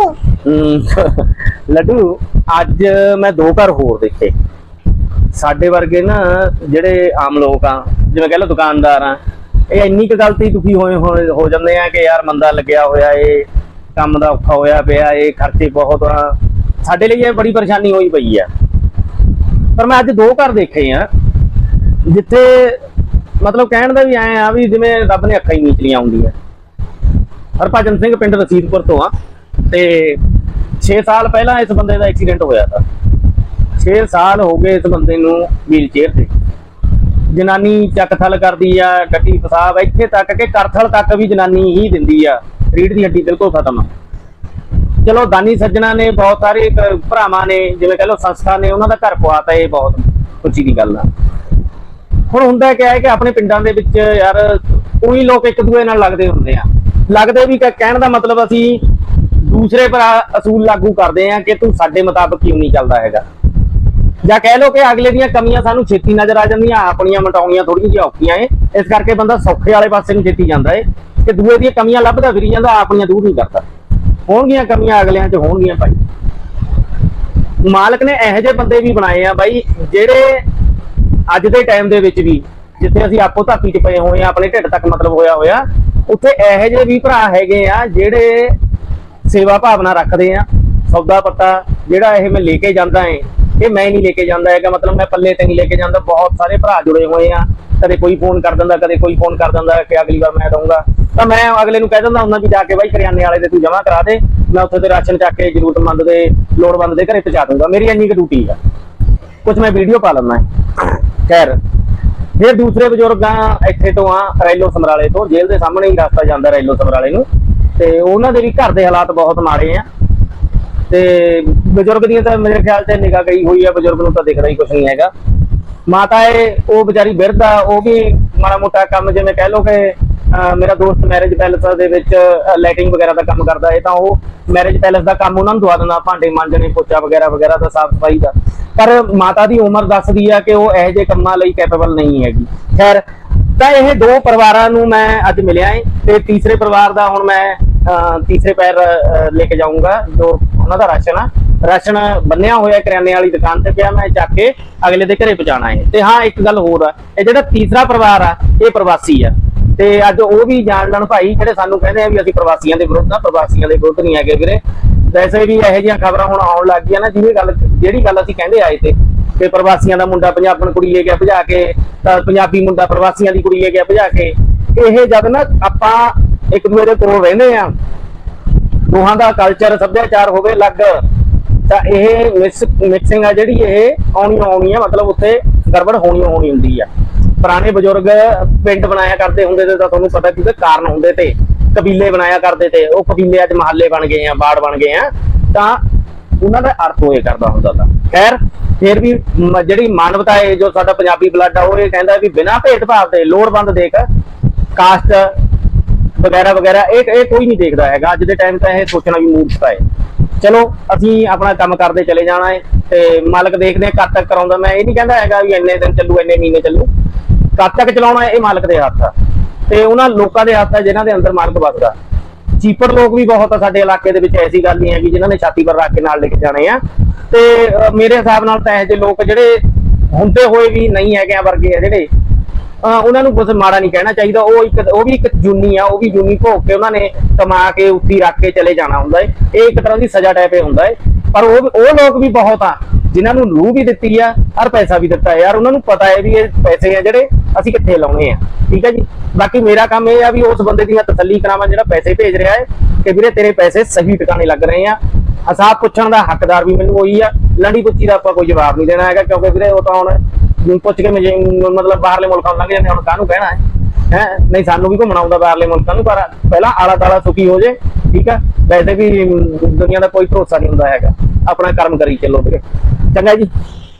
ਹਮ, ਲੱਡੂ ਅੱਜ ਮੈਂ ਦੋ ਘਰ ਹੋਰ ਦੇਖੇ। ਸਾਡੇ ਵਰਗੇ ਨਾ ਜਿਹੜੇ ਆਮ ਲੋਕ ਆ ਜਿਵੇਂ ਕਹ ਲਓ ਦੁਕਾਨਦਾਰ ਆ ਇਹ ਇੰਨੀ ਕੁ ਗਲਤੀ ਦੁਖੀ ਹੋਏ ਹੋ ਜਾਂਦੇ ਆ ਕਿ ਯਾਰ ਮੰਦਾ ਲੱਗਿਆ ਹੋਇਆ ਏ ਕੰਮ ਦਾ ਔਖਾ ਹੋਇਆ ਪਿਆ ਏ ਖਰਚੇ ਬਹੁਤ ਆ। ਸਾਡੇ ਲਈ ਇਹ ਬੜੀ ਪਰੇਸ਼ਾਨੀ ਹੋਈ ਪਈ ਆ। ਪਰ ਮੈਂ ਅੱਜ ਦੋ ਘਰ ਦੇਖੇ ਆ ਜਿੱਥੇ ਮਤਲਬ ਕਹਿਣ ਦਾ ਵੀ ਐ ਆ ਵੀ ਜਿਵੇਂ ਰੱਬ ਨੇ ਅੱਖਾਂ ਹੀ ਨੀਚਲੀਆਂ ਆਉਂਦੀਆਂ ਹਰਭਜਨ ਸਿੰਘ ਪਿੰਡ ਰਸੀਦਪੁਰ ਤੋਂ ਆ। ਤੇ 6 ਸਾਲ ਪਹਿਲਾਂ ਇਸ ਬੰਦੇ ਦਾ ਐਕਸੀਡੈਂਟ ਹੋਇਆ ਤਾਂ। 6 ਸਾਲ ਹੋ ਗਏ ਇਸ ਬੰਦੇ ਨੂੰ ਵੀਲ ਚੇਅਰ ਤੇ। ਜਨਾਨੀ ਚੱਕ ਥਲ ਕਰਦੀ ਆ, ਗੱਡੀ ਪਸਾਬ ਇੱਥੇ ਤੱਕ ਕਿ ਕਰਥਲ ਤੱਕ ਵੀ ਜਨਾਨੀ ਹੀ ਦਿੰਦੀ ਆ। ਰੀੜ ਦੀ ਹੱਡੀ ਬਿਲਕੁਲ ਖਤਮ ਆ। ਚਲੋ ਦਾਨੀ ਸੱਜਣਾ ਨੇ ਬਹੁਤ ਸਾਰੇ ਭਰਾਵਾਂ ਨੇ, ਜਿਵੇਂ ਕਹ ਲਓ ਸੰਸਥਾ ਨੇ, ਉਹਨਾਂ ਦਾ ਘਰ ਪਵਾਤਾ ਇਹ ਬਹੁਤ ਖੁਸ਼ੀ ਦੀ ਗੱਲ ਆ। ਹੁਣ ਹੁੰਦਾ ਕਿਹਾ ਹੈ ਕਿ ਆਪਣੇ ਪਿੰਡਾਂ ਦੇ ਵਿੱਚ ਯਾਰ ਉਹੀ ਲੋਕ ਇੱਕ ਦੂਏ ਨਾਲ ਲੱਗਦੇ ਹੁੰਦੇ ਆ। ਲੱਗਦੇ ਵੀ ਕਿ ਕਹਿਣ ਦਾ ਮਤਲਬ ਅਸੀਂ ਦੂਸਰੇ ਪਰ ਅਸੂਲ ਲਾਗੂ ਕਰਦੇ ਆ ਕਿ ਤੂੰ ਸਾਡੇ ਮੁਤਾਬਕ ਕਿਉਂ ਨਹੀਂ ਚੱਲਦਾ ਹੈਗਾ। ਜਾਂ ਕਹਿ ਲਓ ਕਿ ਅਗਲੇ ਦੀਆਂ ਕਮੀਆਂ ਸਾਨੂੰ ਛੇਤੀ ਨਜ਼ਰ ਆ ਜਾਂਦੀਆਂ, ਆਪਣੀਆਂ ਮਟਾਉਣੀਆਂ ਥੋੜੀਆਂ ਜਿਹੀਆਂ ਔਖੀਆਂ ਏ। ਇਸ ਕਰਕੇ ਬੰਦਾ ਸੌਖੇ ਵਾਲੇ ਪਾਸੇ ਨੂੰ ਛੇਤੀ ਜਾਂਦਾ ਏ ਕਿ ਦੂਏ ਦੀਆਂ ਕਮੀਆਂ ਲੱਭਦਾ ਫਿਰੀ ਜਾਂਦਾ, ਆਪਣੀਆਂ ਦੂਰ ਨਹੀਂ ਕਰਦਾ। ਹੋਣਗੀਆਂ ਕਮੀਆਂ ਅਗਲਿਆਂ 'ਚ ਹੋਣਗੀਆਂ ਭਾਈ। ਮਾਲਕ ਨੇ ਇਹੋ ਜਿਹੇ ਬੰਦੇ ਵੀ ਬਣਾਏ ਆ ਬਾਈ, ਜਿਹੜੇ ਅੱਜ ਦੇ ਟਾਈਮ ਦੇ ਵਿੱਚ ਵੀ ਜਿੱਥੇ ਅਸੀਂ ਆਪੋ ਧਾਤੀ 'ਚ ਪਏ ਹੋਏ ਆ, ਆਪਣੇ ਢਿੱਡ ਤੱਕ ਮਤਲਬ ਹੋਇਆ ਹੋਇਆ, ਉੱਥੇ ਇਹੋ ਜਿਹੇ ਵੀ ਭਰਾ ਹੈਗੇ ਆ ਜਿਹੜੇ ਸੇਵਾ ਭਾਵਨਾ ਰੱਖਦੇ ਆ। ਸੌਦਾ ਪੱਤਾ ਜਿਹੜਾ ਇਹ ਮੈਂ ਲੈ ਕੇ ਜਾਂਦਾ ਏ, ਇਹ ਮੈਂ ਨਹੀਂ ਲੈ ਕੇ ਜਾਂਦਾ ਹੈਗਾ। ਮਤਲਬ ਮੈਂ ਪੱਲੇ ਤੇ ਨਹੀਂ ਲੈ ਕੇ ਜਾਂਦਾ। ਬਹੁਤ ਸਾਰੇ ਭਰਾ ਜੁੜੇ ਹੋਏ ਆ। ਕਦੇ ਕੋਈ ਫੋਨ ਕਰ ਦਿੰਦਾ, ਕਦੇ ਕੋਈ ਫੋਨ ਕਰ ਦਿੰਦਾ ਕਿ ਅਗਲੀ ਵਾਰ ਮੈਂ ਦਊਂਗਾ। ਤਾਂ ਮੈਂ ਅਗਲੇ ਨੂੰ ਕਹਿ ਦਿੰਦਾ ਹੁੰਦਾ ਵੀ ਜਾ ਕੇ ਬਾਈ ਕਰਿਆਨੇ ਵਾਲੇ ਦੇ ਤੂੰ ਜਮਾ ਕਰਾ ਦੇ। ਮੈਂ ਉੱਥੇ ਤੇ ਰਾਸ਼ਨ ਚੱਕ ਕੇ ਜ਼ਰੂਰਤਮੰਦ ਦੇ, ਲੋੜਵੰਦ ਦੇ ਘਰੇ ਪਹੁੰਚਾ ਦੂੰਗਾ ਮੇਰੀ ਇੰਨੀ ਕੁ ਡਿਊਟੀ ਆ। ਕੁਝ ਮੈਂ ਵੀਡੀਓ ਪਾ ਲੈਂਦਾ ਖੈਰ, ਫਿਰ ਦੂਸਰੇ ਬਜ਼ੁਰਗਾਂ ਇੱਥੇ ਤੋਂ ਆ ਰੈਲੋ ਸਮਰਾਲੇ ਤੋਂ। ਜੇਲ੍ਹ ਦੇ ਸਾਹਮਣੇ ਹੀ ਰਸਤਾ ਜਾਂਦਾ ਰੈਲੋ ਸਮਰਾਲੇ ਨੂੰ। ਤੇ ਉਹਨਾਂ ਦੇ ਵੀ ਘਰ ਦੇ ਹਾਲਾਤ ਬਹੁਤ ਮਾੜੇ ਆ। ਤੇ ਬਜ਼ੁਰਗ ਦੀਆਂ ਤਾਂ ਮੇਰੇ ਖਿਆਲ ਤੇ ਨਿਗਾਹ ਗਈ ਹੋਈ ਆ, ਬਜ਼ੁਰਗ ਨੂੰ ਤਾਂ ਦਿਖਦਾ ਹੀ ਕੁਝ ਨਹੀਂ ਹੈਗਾ। ਮਾਤਾ ਏ ਉਹ ਵਿਚਾਰੀ ਬਿਰਧ ਆ, ਉਹ ਵੀ ਮਾੜਾ ਮੋਟਾ ਕੰਮ ਜਿਵੇਂ ਕਹਿ ਲਓ ਕਿ ਮੇਰਾ ਦੋਸਤ ਮੈਰਿਜ ਪੈਲਸ ਦੇ ਵਿੱਚ ਲਾਈਟਿੰਗ ਵਗੈਰਾ ਦਾ ਕੰਮ ਕਰਦਾ ਹੈ ਤਾਂ ਉਹ ਮੈਰਿਜ ਪੈਲਸ ਦਾ ਕੰਮ ਉਹਨਾਂ ਨੂੰ ਦਵਾ ਦਿੰਦਾ, ਭਾਂਡੇ ਮਾਂਜਣੇ, ਪੋਚਾ ਵਗੈਰਾ ਵਗੈਰਾ ਦਾ ਸਾਫ਼ ਸਫ਼ਾਈ ਦਾ। ਪਰ ਮਾਤਾ ਦੀ ਉਮਰ ਦੱਸਦੀ ਆ ਕਿ ਉਹ ਇਹੋ ਜਿਹੇ ਕੰਮਾਂ ਲਈ ਕੈਪੇਬਲ ਨਹੀਂ ਹੈਗੀ। ਖੈਰ, ਤਾਂ ਇਹ ਦੋ ਪਰਿਵਾਰਾਂ ਨੂੰ ਮੈਂ ਅੱਜ ਮਿਲਿਆ ਏ, ਤੇ ਤੀਸਰੇ ਪਰਿਵਾਰ ਦਾ ਹੁਣ ਮੈਂ ਤੀਸਰੇ ਪੈਰ ਲੈ ਕੇ ਜਾਊਂਗਾ, ਜੋ ਉਹਨਾਂ ਦਾ ਰਾਸ਼ਨ ਆ। ਰਾਸ਼ਨ ਬੰਨਿਆ ਹੋਇਆ ਕਰਿਆਨੇ ਵਾਲੀ ਦੁਕਾਨ ਤੇ ਪਿਆ, ਮੈਂ ਚੱਕ ਕੇ ਅਗਲੇ ਦੇ ਘਰੇ ਪਹੁੰਚਾਣਾ ਹੈ। ਤੇ ਹਾਂ, ਇੱਕ ਗੱਲ ਹੋਰ ਆ, ਇਹ ਜਿਹੜਾ ਤੀਸਰਾ ਪਰਿਵਾਰ ਆ, ਇਹ ਪ੍ਰਵਾਸੀ ਆ। ਤੇ ਅੱਜ ਉਹ ਵੀ ਜਾਣ ਲੈਣ ਭਾਈ ਜਿਹੜੇ ਸਾਨੂੰ ਕਹਿੰਦੇ ਆ ਵੀ ਅਸੀਂ ਪ੍ਰਵਾਸੀਆਂ ਦੇ ਵਿਰੁੱਧ ਆ, ਪ੍ਰਵਾਸੀਆਂ ਦੇ ਵਿਰੁੱਧ ਨਹੀਂ ਹੈਗੇ ਵੀਰੇ। ਵੈਸੇ ਵੀ ਇਹੋ ਜਿਹੀਆਂ ਖਬਰਾਂ ਹੁਣ ਆਉਣ ਲੱਗ ਗਈਆਂ ਨਾ ਜਿਹਦੀ ਗੱਲ, ਜਿਹੜੀ ਗੱਲ ਅਸੀਂ ਕਹਿੰਦੇ ਆਏ ਤੇ, ਕਿ ਪ੍ਰਵਾਸੀਆਂ ਦਾ ਮੁੰਡਾ ਪੰਜਾਬਣ ਕੁੜੀ ਲੈ ਗਿਆ ਭਜਾ ਕੇ ਪੰਜਾਬੀ ਮੁੰਡਾ ਪ੍ਰਵਾਸੀਆਂ ਦੀ ਕੁੜੀ ਲੈ ਗਿਆ ਭਜਾ ਕੇ ਇਹ ਜਦ ਨਾ ਆਪਾਂ ਇੱਕ ਦੂਜੇ ਦੇ ਕੋਲ ਰਹਿੰਦੇ ਆ ਦੋਹਾਂ ਦਾ ਕਲਚਰ ਸੱਭਿਆਚਾਰ ਹੋਵੇ ਅਲੱਗ, ਤਾਂ ਇਹ ਮਿਕਸਿੰਗ ਆ ਜਿਹੜੀ ਇਹ ਆਉਣੀ ਆਉਣੀ ਆ ਮਤਲਬ ਉੱਥੇ ਗੜਬੜ ਹੋਣੀ ਹੋਣੀ ਹੁੰਦੀ ਆ। ਪੁਰਾਣੇ ਬਜ਼ੁਰਗ ਪਿੰਡ ਬਣਾਇਆ ਕਰਦੇ ਹੁੰਦੇ ਤੇ ਤਾਂ ਤੁਹਾਨੂੰ ਪਤਾ ਕਿਉਂਕਿ ਕਾਰਨ ਹੁੰਦੇ ਤੇ, ਕਬੀਲੇ ਬਣਾਇਆ ਕਰਦੇ ਤੇ, ਉਹ ਕਬੀਲੇ ਅੱਜ ਮਹੱਲੇ ਬਣ ਗਏ ਆ, ਬਾੜ ਬਣ ਗਏ ਆ, ਤਾਂ ਉਹਨਾਂ ਦਾ ਅਰਥ ਹੋਏ ਕਰਦਾ ਹੁੰਦਾ ਤਾਂ। ਖੈਰ, ਫਿਰ ਵੀ ਜਿਹੜੀ ਮਾਨਵਤਾ ਹੈ, ਜੋ ਸਾਡਾ ਪੰਜਾਬੀ ਬਲੱਡ ਆ, ਉਹ ਇਹ ਕਹਿੰਦਾ ਵੀ ਬਿਨਾਂ ਭੇਦਭਾਵ ਦੇ, ਲੋੜਵੰਦ ਦੇਖ ਕਾਸਟ ਵਗੈਰਾ ਵਗੈਰਾ, ਇਹ ਇਹ ਕੋਈ ਨਹੀਂ ਦੇਖਦਾ ਹੈਗਾ। ਅੱਜ ਦੇ ਟਾਈਮ ਤਾਂ ਇਹ ਸੋਚਣਾ ਵੀ ਮੂਰਖਤਾ ਹੈ। ਚਲੋ, ਅਸੀਂ ਆਪਣਾ ਕੰਮ ਕਰਦੇ ਚਲੇ ਜਾਣਾ ਹੈ ਤੇ ਮਾਲਕ ਦੇਖਦੇ ਆ ਕਦ ਤੱਕ ਕਰਾਉਂਦਾ। ਮੈਂ ਇਹ ਨਹੀਂ ਕਹਿੰਦਾ ਹੈਗਾ ਵੀ ਇੰਨੇ ਦਿਨ ਚੱਲੂ, ਇੰਨੇ ਮਹੀਨੇ ਚੱਲੂ। ਕਦ ਤੱਕ ਚਲਾਉਣਾ ਇਹ ਮਾਲਕ ਦੇ ਹੱਥ ਆ। ਤੇ ਉਹਨਾਂ ਲੋਕਾਂ ਦੇ ਹੱਥ ਆ ਜਿਨ੍ਹਾਂ ਦੇ ਅੰਦਰ ਮਾਲਕ ਵਸਦਾ। ਚੀਪਰ ਲੋਕ ਵੀ ਬਹੁਤ ਆ ਸਾਡੇ ਇਲਾਕੇ ਦੇ ਵਿੱਚ, ਐਸੀ ਗੱਲ ਨਹੀਂ ਹੈਗੀ ਜਿਨ੍ਹਾਂ ਨੇ ਛਾਤੀ ਪਰ ਰੱਖ ਕੇ ਨਾਲ ਲੈ ਕੇ ਜਾਣੇ ਆ। ਤੇ ਮੇਰੇ ਹਿਸਾਬ ਨਾਲ ਤਾਂ ਇਹ ਜਿਹੇ ਲੋਕ ਜਿਹੜੇ ਹੁੰਦੇ ਹੋਏ ਵੀ ਨਹੀਂ ਹੈਗੇ ਆ ਵਰਗੇ ਆ ਜਿਹੜੇ ਉਹਨਾਂ ਨੂੰ ਕੁਝ ਮਾੜਾ ਨਹੀਂ ਕਹਿਣਾ ਚਾਹੀਦਾ, ਉਹ ਇੱਕ, ਉਹ ਵੀ ਇੱਕ ਜੂਨੀ ਆ, ਉਹ ਵੀ ਜੂਨੀ ਭੋਗ ਕੇ ਉਹਨਾਂ ਨੇ ਕਮਾ ਕੇ ਉੱਤੀ ਰੱਖ ਕੇ ਚਲੇ ਜਾਣਾ ਹੁੰਦਾ ਏ। ਇਹ ਇੱਕ ਤਰ੍ਹਾਂ ਦੀ ਸਜ਼ਾ ਟਾਈਪ ਹੁੰਦਾ ਏ। ਪਰ ਉਹ ਉਹ ਲੋਕ ਵੀ ਬਹੁਤ ਆ, ਜਿਨ੍ਹਾਂ ਨੂੰ ਰੂਹ ਵੀ ਦਿੱਤੀ ਆ ਔਰ ਪੈਸਾ ਵੀ ਦਿੱਤਾ ਯਾਰ ਉਹਨਾਂ ਨੂੰ ਪਤਾ ਹੈ ਵੀ ਇਹ ਪੈਸੇ ਆ ਜਿਹੜੇ ਅਸੀਂ ਕਿੱਥੇ ਲਾਉਣੇ ਆ। ਠੀਕ ਹੈ ਜੀ? ਬਾਕੀ ਮੇਰਾ ਕੰਮ ਇਹ ਆ ਵੀ ਉਸ ਬੰਦੇ ਦੀਆਂ ਤਸੱਲੀ ਕਰਾਵਾਂ ਜਿਹੜਾ ਪੈਸੇ ਭੇਜ ਰਿਹਾ ਹੈ ਕਿ ਵੀਰੇ ਤੇਰੇ ਪੈਸੇ ਸਹੀ ਟਿਕਾਣੇ ਲੱਗ ਰਹੇ ਆ। ਹਿਸਾਬ ਪੁੱਛਣ ਦਾ ਹੱਕਦਾਰ ਵੀ ਮੈਨੂੰ ਉਹੀ ਆ, ਲੰਡੀ ਪੁੱਛੀ ਦਾ ਆਪਾਂ ਕੋਈ ਜਵਾਬ ਨਹੀਂ ਦੇਣਾ ਹੈਗਾ, ਕਿਉਂਕਿ ਵੀਰੇ ਉਹ ਤਾਂ ਹੁਣ ਪੁੱਛ ਕੇ ਮੈਂ ਮਤਲਬ ਬਾਹਰਲੇ ਮੁਲਕਾਂ ਨੂੰ ਲੰਘ ਜਾਂਦੇ ਹੁਣ ਕਾਹਨੂੰ ਕਹਿਣਾ ਹੈ? ਹੈ? ਨਹੀਂ ਸਾਨੂੰ ਵੀ ਘੁੰਮਣਾ ਆਉਂਦਾ ਬਾਹਰਲੇ ਮੁਲਕਾਂ ਨੂੰ ਪਰ ਪਹਿਲਾਂ ਆਲਾ ਦਾਲਾ ਸੁਖੀ ਹੋ ਜੇ ਠੀਕ ਆ? ਵੈਸੇ ਵੀ ਅਮ, ਦੁਨੀਆ ਦਾ ਕੋਈ ਭਰੋਸਾ ਨਹੀਂ ਹੁੰਦਾ ਹੈਗਾ। ਆਪਣਾ ਕਰਮ ਕਰੀ ਚੱਲੋ ਵੀਰੇ। ਚੰਗਾ ਜੀ।